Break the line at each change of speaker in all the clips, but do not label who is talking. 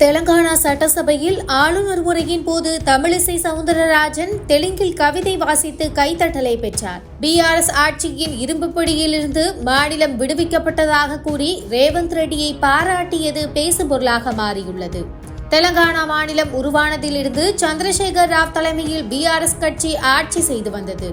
தெலங்கானா சட்டசபையில் ஆளுநர் உரையின் போது தமிழிசை சவுந்தரராஜன் தெலுங்கில் கவிதை வாசித்து கைத்தட்டலை பெற்றார். பிஆர்எஸ் ஆட்சியின் இரும்பு பிடியிலிருந்து மாநிலம் விடுவிக்கப்பட்டதாக கூறி ரேவந்த் ரெட்டியை பாராட்டியது பேசுபொருளாக மாறியுள்ளது. தெலங்கானா மாநிலம் உருவானதிலிருந்து சந்திரசேகர் ராவ் தலைமையில் பிஆர்எஸ் கட்சி ஆட்சி செய்து வந்தது.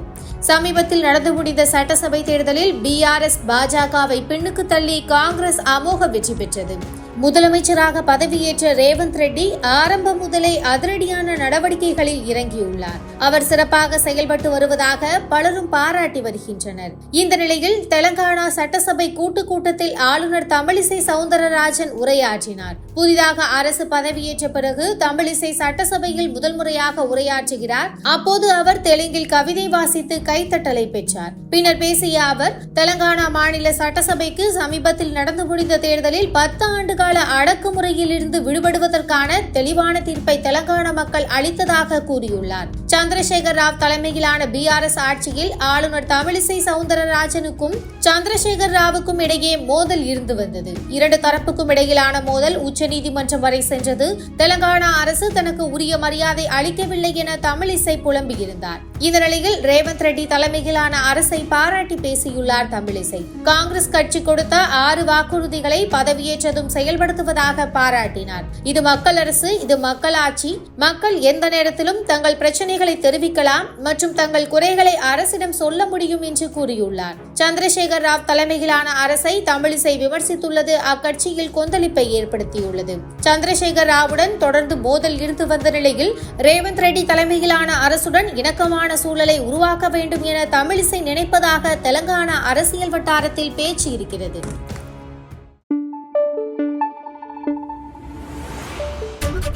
சமீபத்தில் நடந்து முடிந்த சட்டசபை தேர்தலில் பிஆர்எஸ் பாஜகவை பின்னுக்கு தள்ளி காங்கிரஸ் அமோக வெற்றி பெற்றது. முதலமைச்சராக பதவியேற்ற ரேவந்த் ரெட்டி ஆரம்பம் முதலே அதிரடியான நடவடிக்கைகளில் இறங்கியுள்ளார். அவர் சிறப்பாக செயல்பட்டு வருவதாக பலரும் பாராட்டி வருகின்றனர். இந்த நிலையில் தெலங்கானா சட்டசபை கூட்டுக் கூட்டத்தில் ஆளுநர் தமிழிசை சவுந்தரராஜன் உரையாற்றினார். புதிதாக அரசு பதவியேற்ற பிறகு தமிழிசை சட்டசபையில் முதல் முறையாக உரையாற்றுகிறார். அப்போது அவர் தெலுங்கில் கவிதை வாசித்து கைத்தட்டலை பெற்றார். பின்னர் பேசிய அவர் தெலங்கானா மாநில சட்டசபைக்கு சமீபத்தில் நடந்து முடிந்த தேர்தலில் பத்து ஆண்டுகள் கால அடக்குமுறையிலிருந்து விடுபடுவதற்கான தெளிவான தீர்ப்பை தெலங்கானா மக்கள் அளித்ததாக கூறியுள்ளார். சந்திரசேகர் ராவ் தலைமையிலான பிஆர்எஸ் ஆட்சியில் ஆளுநர் தமிழிசை சவுந்தரராஜனுக்கும் சந்திரசேகர் ராவுக்கும் இடையே மோதல் இருந்து வந்தது. இரண்டு தரப்புக்கும் இடையிலான மோதல் உச்சநீதிமன்றம் வரை சென்றது. தெலங்கானா அரசு தனக்கு உரிய மரியாதை அளிக்கவில்லை என தமிழிசை புலம்பியிருந்தார். இந்த நிலையில் ரேவந்த் ரெட்டி தலைமையிலான அரசை பாராட்டி பேசியுள்ளார் தமிழிசை. காங்கிரஸ் கட்சி கொடுத்த ஆறு வாக்குறுதிகளை பதவியேற்றதும் செயல் செயல்படுத்துவதாக பாராட்டினார். இது மக்கள் அரசு இது மக்களாட்சி மக்கள் எந்த நேரத்திலும் தங்கள் பிரச்சனைகளை தெரிவிக்கலாம் மற்றும் தங்கள் குறைகளை அரசிடம் சொல்ல முடியும் என்று கூறியுள்ளார். சந்திரசேகர் ராவ் தலைமையிலான அரசை தமிழிசை விமர்சித்துள்ளது. அக்கட்சியில் கொந்தளிப்பை ஏற்படுத்தியுள்ளது. சந்திரசேகர் ராவுடன் தொடர்ந்து மோதல் இருந்து வந்த நிலையில் ரேவந்த் ரெட்டி தலைமையிலான அரசுடன் இணக்கமான சூழலை உருவாக்க வேண்டும் என தமிழிசை நினைப்பதாக தெலங்கானா அரசியல் வட்டாரத்தில் பேச்சு இருக்கிறது.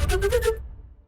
Thank you.